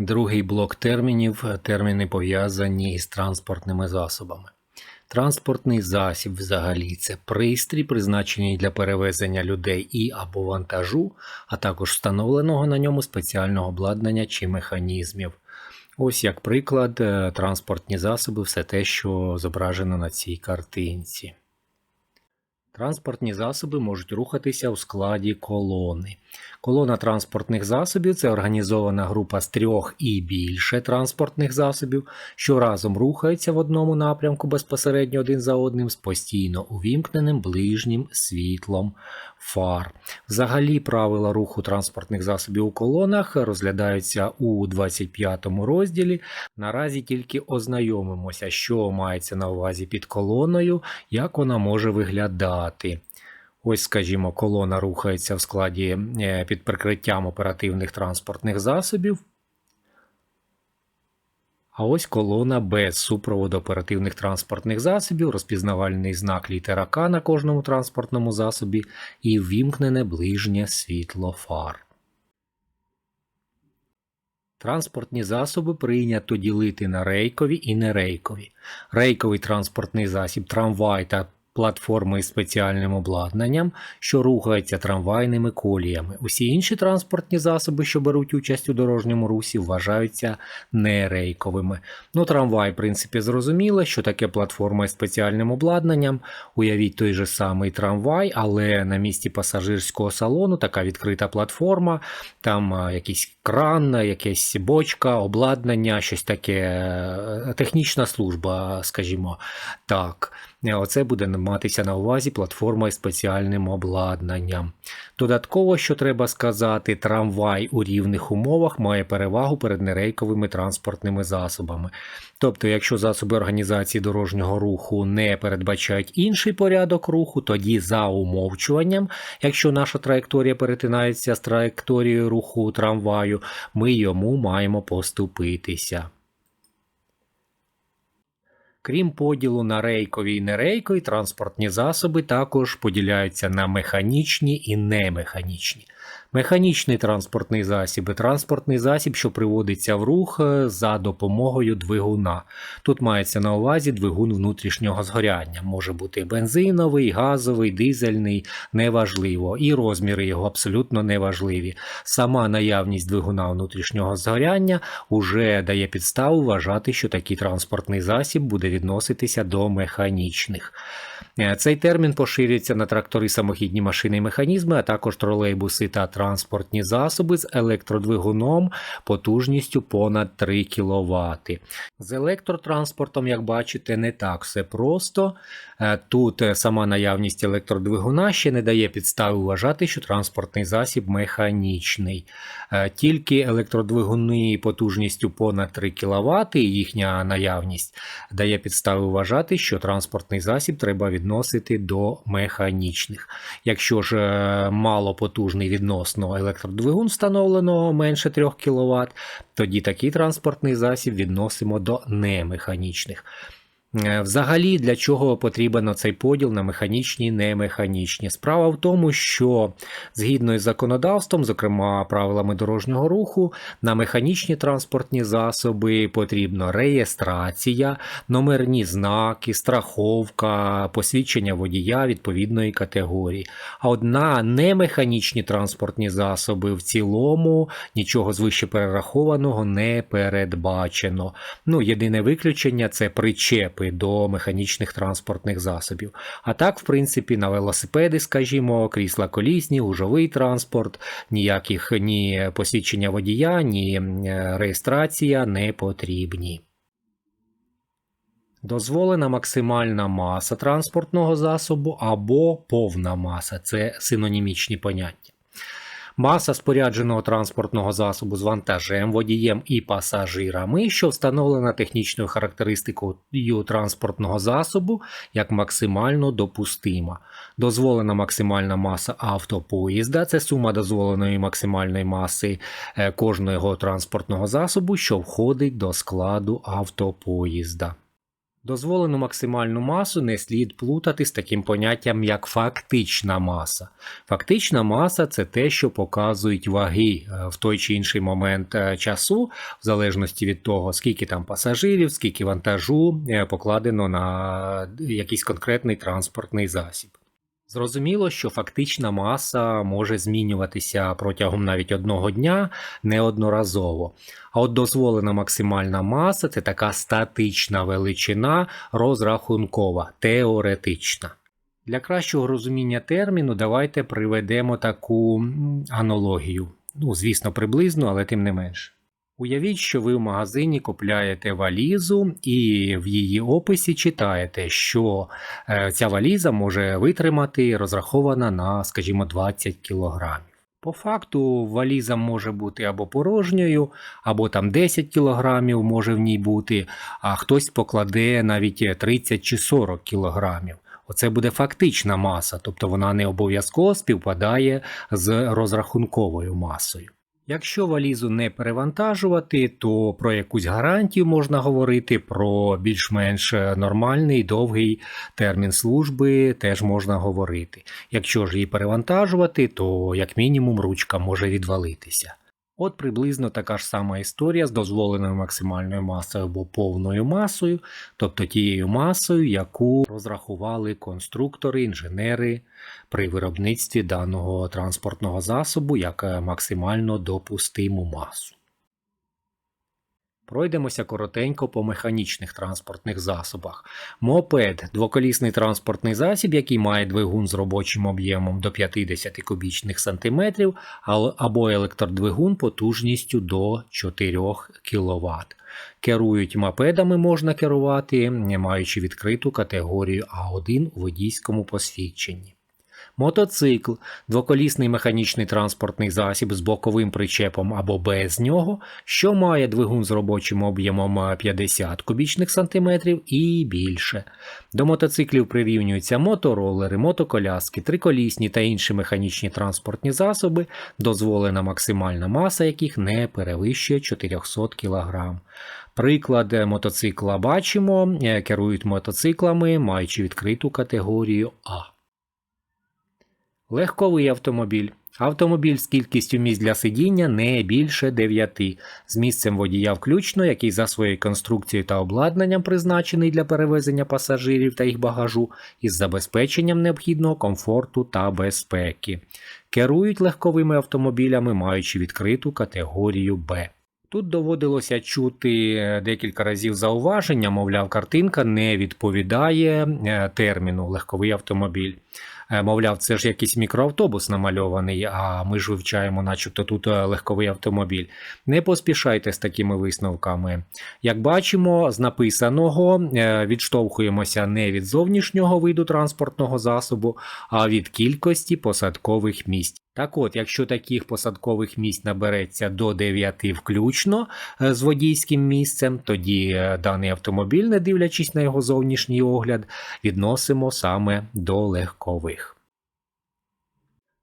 Другий блок термінів терміни пов'язані із транспортними засобами. Транспортний засіб взагалі це пристрій, призначений для перевезення людей і або вантажу, а також встановленого на ньому спеціального обладнання чи механізмів. Ось як приклад, е, транспортні засоби, все те, що зображено на цій картинці. Транспортні засоби можуть рухатися у складі колони. Колона транспортних засобів це організована група з трьох і більше транспортних засобів, що разом рухаються в одному напрямку безпосередньо один за одним з постійно увімкненим ближнім світлом фар. Взагалі, правила руху транспортних засобів у колонах розглядаються у 25 розділі. Наразі тільки ознайомимося, що мається на увазі під колоною, як вона може виглядати. Ось, скажімо, колона рухається в складі е, під прикриттям оперативних транспортних засобів. А ось колона без супроводу оперативних транспортних засобів, розпізнавальний знак літера К на кожному транспортному засобі і ввімкнене ближнє світло фар. Транспортні засоби прийнято ділити на рейкові і нерейкові. Рейковий транспортний засіб, трамвай та платформи із спеціальним обладнанням, що рухаються трамвайними коліями. Усі інші транспортні засоби, що беруть участь у дорожньому русі, вважаються нерейковими. Ну, трамвай, в принципі, зрозуміло, що таке платформа із спеціальним обладнанням. Уявіть той же самий трамвай, але на місці пасажирського салону така відкрита платформа, там якийсь кран, якась бочка, обладнання, щось таке, е, технічна служба, скажімо так. Е, Оце буде матися на увазі платформа із спеціальним обладнанням. Додатково, що треба сказати, трамвай у рівних умовах має перевагу перед нерейковими транспортними засобами. Тобто, якщо засоби організації дорожнього руху не передбачають інший порядок руху, тоді за умовчуванням, якщо наша траєкторія перетинається з траєкторією руху трамваю, ми йому маємо поступитися. Крім поділу на рейкові і нерейкові, транспортні засоби також поділяються на механічні і немеханічні. Механічний транспортний засіб транспортний засіб, що приводиться в рух е, за допомогою двигуна. Тут мається на увазі двигун внутрішнього згоряння. Може бути бензиновий, газовий, дизельний, неважливо. І розміри його абсолютно неважливі. Сама наявність двигуна внутрішнього згоряння уже дає підставу вважати, що такий транспортний засіб буде відноситися до механічних. Е, Цей термін поширюється на трактори, самохідні машини і механізми, а також тролейбуси та транспортні засоби з електродвигуном потужністю понад 3 кВт. З електротранспортом, як бачите, не так все просто. Е, Тут е, сама наявність електродвигуна ще не дає підстави вважати, що транспортний засіб механічний. Тільки електродвигуни потужністю понад 3 кВт і їхня наявність дає підстави вважати, що транспортний засіб треба відносити до механічних. Якщо ж е, малопотужний відносно електродвигун встановлено менше 3 кВт, тоді такий транспортний засіб відносимо до немеханічних. Е, Взагалі, для чого потрібен цей поділ на механічні і немеханічні? Справа в тому, що згідно із законодавством, зокрема правилами дорожнього руху, на механічні транспортні засоби потрібна реєстрація, номерні знаки, страховка, посвідчення водія відповідної категорії. А от на немеханічні транспортні засоби в цілому нічого з вище перерахованого не передбачено. Ну, єдине виключення це причепи до механічних транспортних засобів. А так, в принципі, на велосипеди, скажімо, крісла колісні, гужовий транспорт, ніяких ні посвідчення водія, ні е, реєстрація не потрібні. Дозволена максимальна маса транспортного засобу або повна маса це синонімічні поняття. Маса спорядженого транспортного засобу з вантажем, водієм і пасажирами, що встановлена технічною характеристикою транспортного засобу як максимально допустима. Дозволена максимальна маса автопоїзда це сума дозволеної максимальної маси е, кожного транспортного засобу, що входить до складу автопоїзда. Дозволену максимальну масу не слід плутати з таким поняттям, як фактична маса. Фактична маса це те, що показують ваги е, в той чи інший момент е, часу, в залежності від того, скільки там пасажирів, скільки вантажу е, покладено на якийсь конкретний транспортний засіб. Зрозуміло, що фактична маса може змінюватися протягом навіть одного дня неодноразово. А от дозволена максимальна маса це така статична величина, розрахункова, теоретична. Для кращого розуміння терміну давайте приведемо таку аналогію. Ну, звісно, приблизно, але тим не менше. Уявіть, що ви в магазині купляєте валізу, і в її описі читаєте, що е, ця валіза може витримати розрахована на, скажімо, 20 кг. По факту валіза може бути або порожньою, або там 10 кг може в ній бути, а хтось покладе навіть 30 чи 40 кг. Оце буде фактична маса, тобто вона не обов'язково співпадає з розрахунковою масою. Якщо валізу не перевантажувати, то про якусь гарантію можна говорити, про більш-менш нормальний довгий термін служби теж можна говорити. Якщо ж її перевантажувати, то як мінімум ручка може відвалитися. От приблизно така ж сама історія з дозволеною максимальною масою або повною масою, тобто тією масою, яку розрахували конструктори, інженери при виробництві даного транспортного засобу як максимально допустиму масу. Пройдемося коротенько по механічних транспортних засобах. Мопед двоколісний транспортний засіб, який має двигун з робочим об'ємом до 50 кубічних сантиметрів, або електродвигун потужністю до 4 кВт. Керують мопедами можна керувати, маючи відкриту категорію А1 у водійському посвідченні. Мотоцикл двоколісний механічний транспортний засіб з боковим причепом або без нього, що має двигун з робочим об'ємом 50 кубічних сантиметрів і більше. До мотоциклів прирівнюються моторолери, мотоколяски, триколісні та інші механічні транспортні засоби, дозволена максимальна маса яких не перевищує 400 кг. Приклад мотоцикла бачимо, керують мотоциклами, маючи відкриту категорію А. Легковий автомобіль. Автомобіль з кількістю місць для сидіння не більше 9, з місцем водія включно, який за своєю конструкцією та обладнанням призначений для перевезення пасажирів та їх багажу, із забезпеченням необхідного комфорту та безпеки. Керують легковими автомобілями, маючи відкриту категорію Б. Тут доводилося чути декілька разів зауваження, мовляв, картинка не відповідає е, терміну легковий автомобіль. Е, мовляв, це ж якийсь мікроавтобус намальований, а ми ж вивчаємо, начебто, тут е, легковий автомобіль. Не поспішайте з такими висновками. Як бачимо, з написаного е, відштовхуємося не від зовнішнього виду транспортного засобу, а від кількості посадкових місць. Так от, якщо таких посадкових місць набереться до 9 включно з водійським місцем, тоді даний автомобіль, не дивлячись на його зовнішній огляд, відносимо саме до легкових.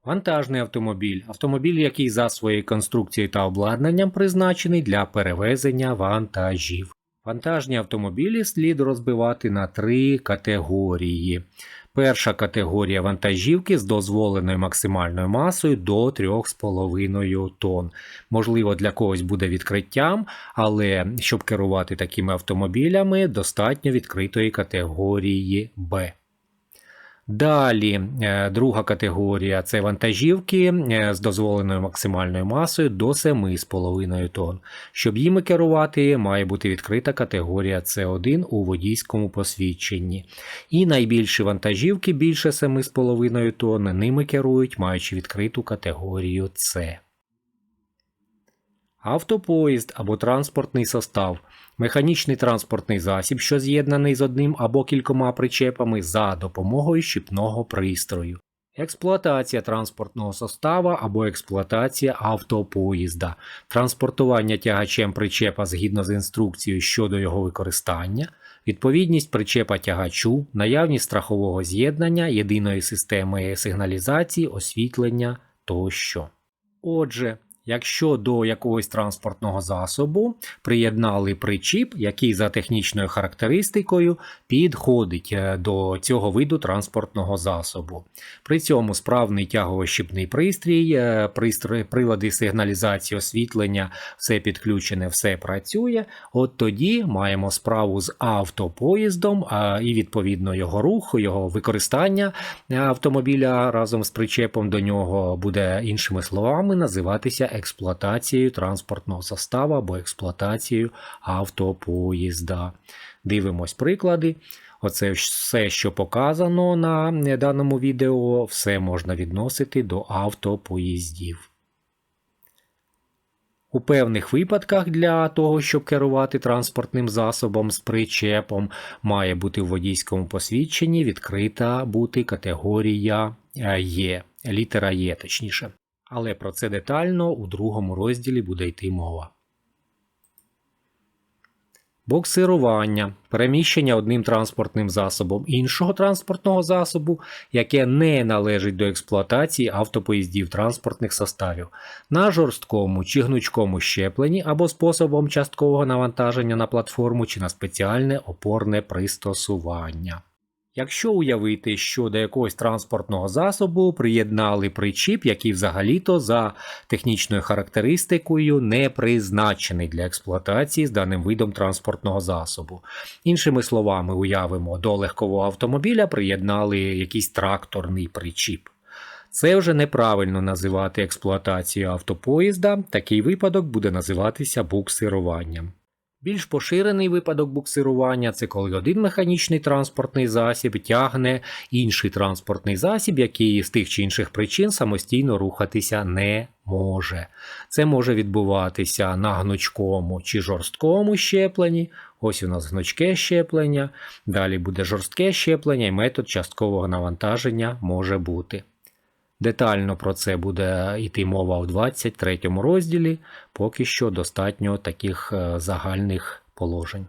Вантажний автомобіль автомобіль, який за своєю конструкцією та обладнанням призначений для перевезення вантажів. Вантажні автомобілі слід розбивати на три категорії. Перша категорія вантажівки з дозволеною максимальною масою до 3,5 тонн. Можливо, для когось буде відкриттям, але щоб керувати такими автомобілями, достатньо відкритої категорії Б. Далі, е, друга категорія це вантажівки е, з дозволеною максимальною масою до 7,5 тонн. Щоб їми керувати, має бути відкрита категорія С1 у водійському посвідченні. І найбільші вантажівки більше 7,5 тонн, ними керують, маючи відкриту категорію С. Автопоїзд або транспортний состав механічний транспортний засіб, що з'єднаний з одним або кількома причепами за допомогою щіпного пристрою. Експлуатація транспортного состава або експлуатація автопоїзда, транспортування тягачем причепа згідно з інструкцією щодо його використання, відповідність причепа тягачу, наявність страхового з'єднання, єдиної системи сигналізації, освітлення тощо. Отже, Якщо до якогось транспортного засобу приєднали причіп, який за технічною характеристикою підходить е, до цього виду транспортного засобу. При цьому справний тягово-щіпний пристрій, е, пристрій, прилади сигналізації освітлення, все підключене, все працює. От тоді маємо справу з автопоїздом і відповідно його рух, його використання автомобіля разом з причепом до нього буде іншими словами називатися експлуатацією транспортного составу або експлуатацією автопоїзда. Дивимось приклади. Оце все, що показано на даному відео, все можна відносити до автопоїздів. У певних випадках для того, щоб керувати транспортним засобом з причепом, має бути в водійському посвідченні відкрита бути категорія Є, літера Є, точніше. Але про це детально у другому розділі буде йти мова. Боксирування переміщення одним транспортним засобом іншого транспортного засобу, яке не належить до експлуатації автопоїздів транспортних составів, на жорсткому чи гнучкому щепленні або способом часткового навантаження на платформу чи на спеціальне опорне пристосування. Якщо уявити, що до якогось транспортного засобу приєднали причіп, який взагалі-то за технічною характеристикою не призначений для експлуатації з даним видом транспортного засобу. Іншими словами, уявимо, до легкового автомобіля приєднали якийсь тракторний причіп. Це вже неправильно називати експлуатацією автопоїзда, такий випадок буде називатися буксируванням. Більш поширений випадок буксирування це коли один механічний транспортний засіб тягне інший транспортний засіб, який з тих чи інших причин самостійно рухатися не може. Це може відбуватися на гнучкому чи жорсткому щепленні. Ось у нас гнучке щеплення, далі буде жорстке щеплення і метод часткового навантаження може бути. Детально про це буде йти мова у 23 розділі, поки що достатньо таких е, загальних положень.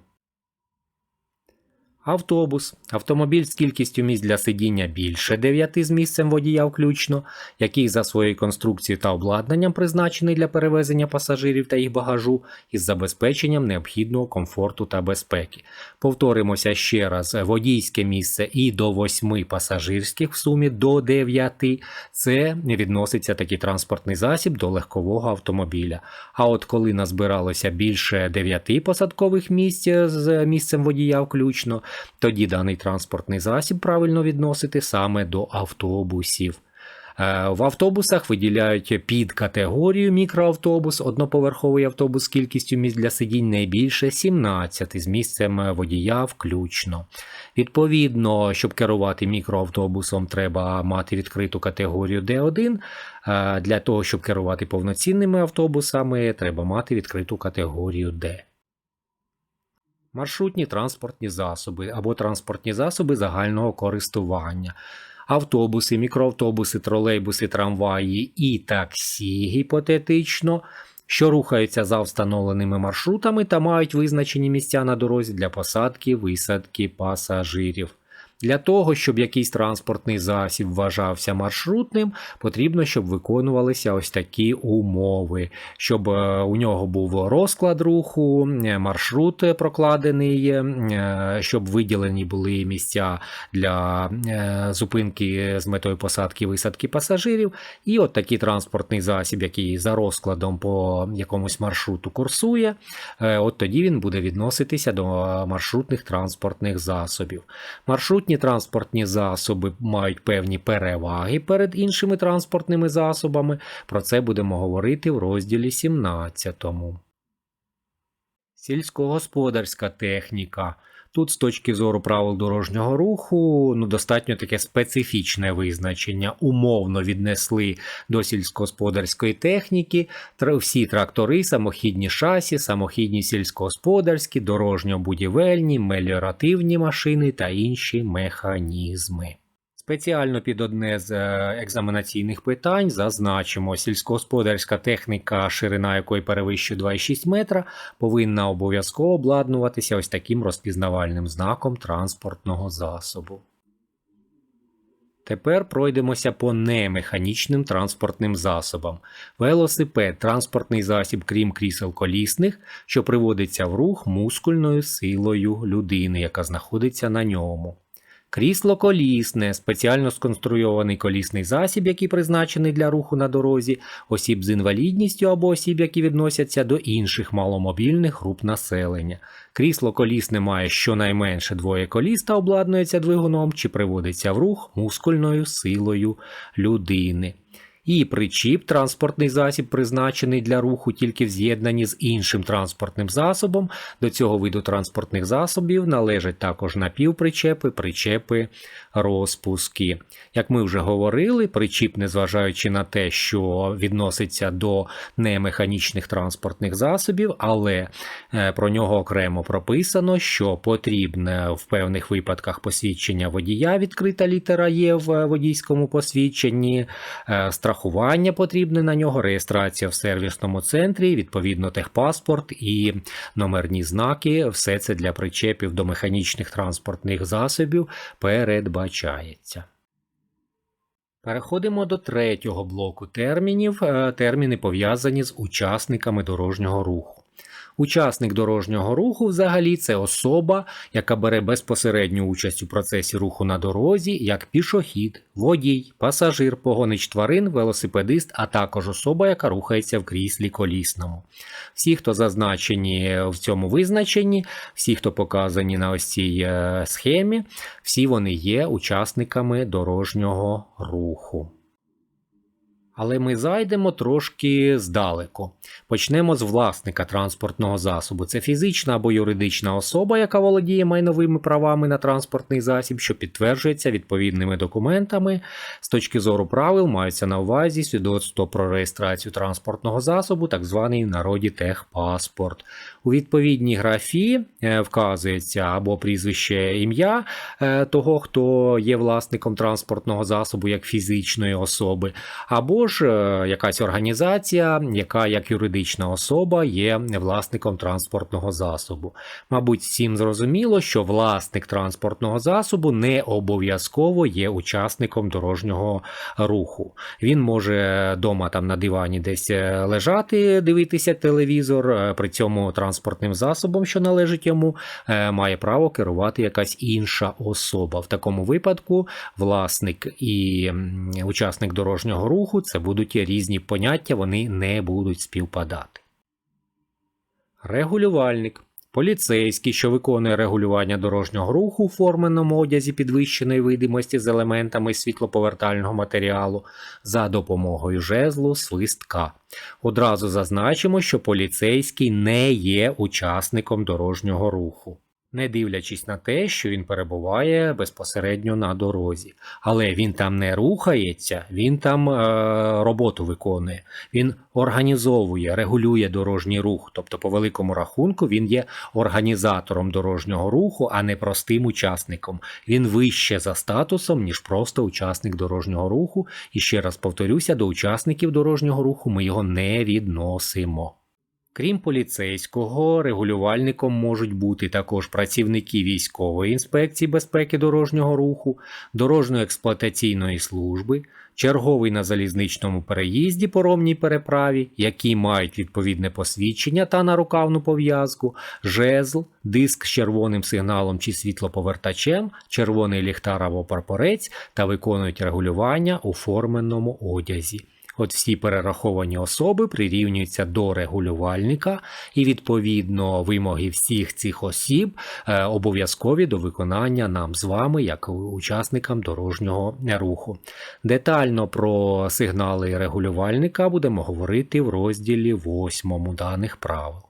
Автобус. Автомобіль з кількістю місць для сидіння більше 9 з місцем водія включно, який за своєю конструкцією та обладнанням призначений для перевезення пасажирів та їх багажу із забезпеченням необхідного комфорту та безпеки. Повторимося ще раз: водійське місце і до 8 пасажирських в сумі до 9. Це відноситься такий транспортний засіб до легкового автомобіля. А от коли назбиралося більше 9 посадкових місць з місцем водія включно тоді даний транспортний засіб правильно відносити саме до автобусів. Е, в автобусах виділяють під категорію мікроавтобус, одноповерховий автобус з кількістю місць для сидінь найбільше 17 з місцем водія включно. Відповідно, щоб керувати мікроавтобусом, треба мати відкриту категорію D1. Е, для того, щоб керувати повноцінними автобусами, треба мати відкриту категорію D маршрутні транспортні засоби або транспортні засоби загального користування, автобуси, мікроавтобуси, тролейбуси, трамваї і таксі гіпотетично, що рухаються за встановленими маршрутами та мають визначені місця на дорозі для посадки, висадки пасажирів. Для того, щоб якийсь транспортний засіб вважався маршрутним, потрібно, щоб виконувалися ось такі умови, щоб е, у нього був розклад руху, е, маршрут прокладений, е, щоб виділені були місця для зупинки з метою посадки висадки пасажирів. І от такий транспортний засіб, який за розкладом по якомусь маршруту курсує, от тоді він буде відноситися до маршрутних транспортних засобів. Маршрут Маршрутні транспортні засоби мають певні переваги перед іншими транспортними засобами. Про це будемо говорити в розділі 17. Сільськогосподарська техніка. Тут, з точки зору правил дорожнього руху, ну достатньо таке специфічне визначення. Умовно віднесли до сільськогосподарської техніки всі трактори, самохідні шасі, самохідні сільськогосподарські, дорожньо-будівельні, меліоративні машини та інші механізми. Спеціально під одне з е, екзаменаційних питань зазначимо, сільськогосподарська техніка, ширина якої перевищує 2,6 метра, повинна обов'язково обладнуватися ось таким розпізнавальним знаком транспортного засобу. Тепер пройдемося по немеханічним транспортним засобам. Велосипед транспортний засіб, крім крісел колісних, що приводиться в рух мускульною силою людини, яка знаходиться на ньому. Крісло колісне спеціально сконструйований колісний засіб, який призначений для руху на дорозі, осіб з інвалідністю або осіб, які відносяться до інших маломобільних груп населення. Крісло колісне має щонайменше двоє коліс та обладнується двигуном чи приводиться в рух мускульною силою людини. І причіп транспортний засіб, призначений для руху тільки в з'єднанні з іншим транспортним засобом. До цього виду транспортних засобів належать також напівпричепи, причепи, розпуски. Як ми вже говорили, причіп, незважаючи на те, що відноситься до немеханічних транспортних засобів, але е, про нього окремо прописано, що потрібне в певних випадках посвідчення водія, відкрита літера є в водійському посвідченні. е, страхування потрібне на нього, реєстрація в сервісному центрі, відповідно техпаспорт і номерні знаки. Все це для причепів до механічних транспортних засобів передбачається. Переходимо до третього блоку термінів. Е, Терміни пов'язані з учасниками дорожнього руху. Учасник дорожнього руху взагалі це особа, яка бере безпосередню участь у процесі руху на дорозі, як пішохід, водій, пасажир, погонич тварин, велосипедист, а також особа, яка рухається в кріслі колісному. Всі, хто зазначені в цьому визначенні, всі, хто показані на ось цій е, схемі, всі вони є учасниками дорожнього руху. Але ми зайдемо трошки здалеку. Почнемо з власника транспортного засобу. Це фізична або юридична особа, яка володіє майновими правами на транспортний засіб, що підтверджується відповідними документами. З точки зору правил маються на увазі свідоцтво про реєстрацію транспортного засобу, так званий в народі техпаспорт. У відповідній графі е, вказується або прізвище ім'я е, того, хто є власником транспортного засобу як фізичної особи, або ж е, якась організація, яка як юридична особа є власником транспортного засобу. Мабуть, всім зрозуміло, що власник транспортного засобу не обов'язково є учасником дорожнього руху. Він може вдома там на дивані десь е, лежати, дивитися телевізор, е, при цьому транспортним засобом, що належить йому, має право керувати якась інша особа. В такому випадку власник і учасник дорожнього руху це будуть різні поняття, вони не будуть співпадати. Регулювальник. Поліцейський, що виконує регулювання дорожнього руху у форменому одязі підвищеної видимості з елементами світлоповертального матеріалу за допомогою жезлу свистка. Одразу зазначимо, що поліцейський не є учасником дорожнього руху. Не дивлячись на те, що він перебуває безпосередньо на дорозі. Але він там не рухається, він там е, роботу виконує, він організовує, регулює дорожній рух. Тобто, по великому рахунку, він є організатором дорожнього руху, а не простим учасником. Він вище за статусом, ніж просто учасник дорожнього руху. І ще раз повторюся, до учасників дорожнього руху ми його не відносимо. Крім поліцейського, регулювальником можуть бути також працівники військової інспекції безпеки дорожнього руху, дорожньо-експлуатаційної служби, черговий на залізничному переїзді по ромній переправі, які мають відповідне посвідчення та нарукавну пов'язку, жезл, диск з червоним сигналом чи світлоповертачем, червоний ліхтар або прапорець та виконують регулювання у форменному одязі. От всі перераховані особи прирівнюються до регулювальника, і відповідно вимоги всіх цих осіб е, обов'язкові до виконання нам з вами, як учасникам дорожнього руху. Детально про сигнали регулювальника будемо говорити в розділі 8 даних правил.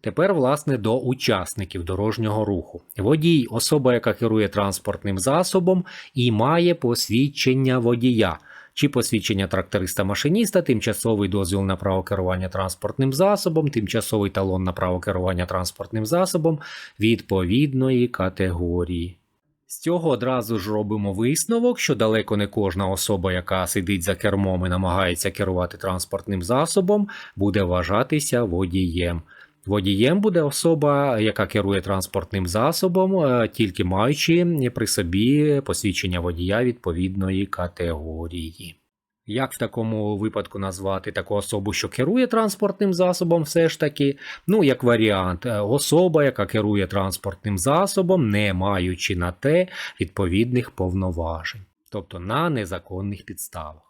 Тепер, власне, до учасників дорожнього руху. Водій особа, яка керує транспортним засобом і має посвідчення водія. Чи посвідчення тракториста-машиніста, тимчасовий дозвіл на право керування транспортним засобом, тимчасовий талон на право керування транспортним засобом відповідної категорії. З цього одразу ж робимо висновок, що далеко не кожна особа, яка сидить за кермом і намагається керувати транспортним засобом, буде вважатися водієм. Водієм буде особа, яка керує транспортним засобом, е, тільки маючи при собі посвідчення водія відповідної категорії. Як в такому випадку назвати таку особу, що керує транспортним засобом, все ж таки, ну, як варіант, е, особа, яка керує транспортним засобом, не маючи на те відповідних повноважень, тобто на незаконних підставах.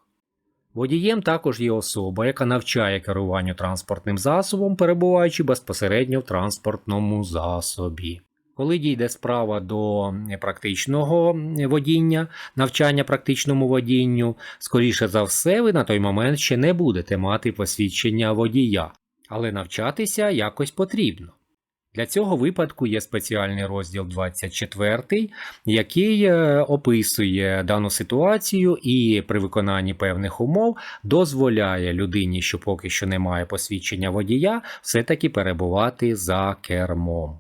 Водієм також є особа, яка навчає керуванню транспортним засобом, перебуваючи безпосередньо в транспортному засобі. Коли дійде справа до практичного водіння, навчання практичному водінню, скоріше за все, ви на той момент ще не будете мати посвідчення водія, але навчатися якось потрібно. Для цього випадку є спеціальний розділ 24, який е, описує дану ситуацію і при виконанні певних умов дозволяє людині, що поки що не має посвідчення водія, все-таки перебувати за кермом.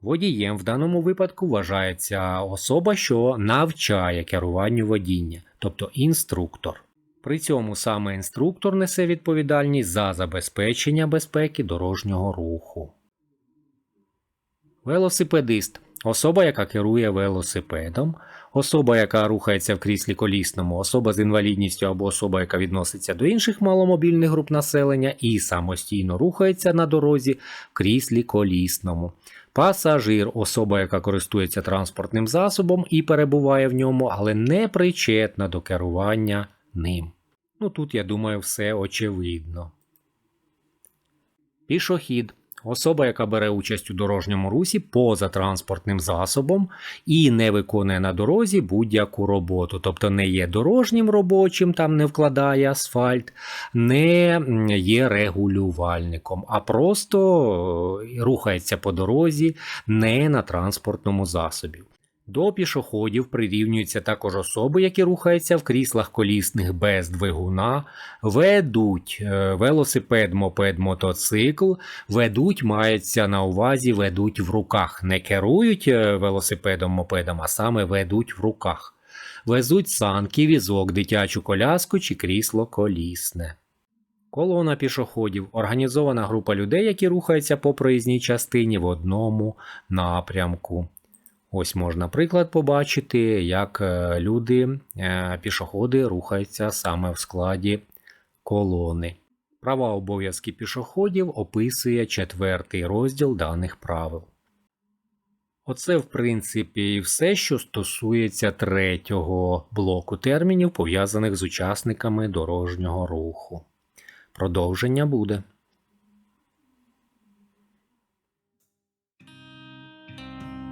Водієм в даному випадку вважається особа, що навчає керуванню водіння, тобто інструктор. При цьому саме інструктор несе відповідальність за забезпечення безпеки дорожнього руху. Велосипедист особа, яка керує велосипедом, особа, яка рухається в кріслі колісному, особа з інвалідністю або особа, яка відноситься до інших маломобільних груп населення і самостійно рухається на дорозі в кріслі колісному. Пасажир особа, яка користується транспортним засобом і перебуває в ньому, але не причетна до керування ним. Ну тут, я думаю, все очевидно. Пішохід особа, яка бере участь у дорожньому русі поза транспортним засобом і не виконує на дорозі будь-яку роботу, тобто не є дорожнім робочим, там не вкладає асфальт, не є регулювальником, а просто е, рухається по дорозі не на транспортному засобі. До пішоходів прирівнюються також особи, які рухаються в кріслах колісних без двигуна, ведуть е, велосипед, мопед, мотоцикл, ведуть, мається на увазі, ведуть в руках. Не керують е, велосипедом, мопедом, а саме ведуть в руках. Везуть санки, візок, дитячу коляску чи крісло колісне. Колона пішоходів організована група людей, які рухаються по проїзній частині в одному напрямку. Ось можна приклад побачити, як е, люди, е, пішоходи рухаються саме в складі колони. Права обов'язки пішоходів описує четвертий розділ даних правил. Оце, в принципі, і все, що стосується третього блоку термінів, пов'язаних з учасниками дорожнього руху. Продовження буде.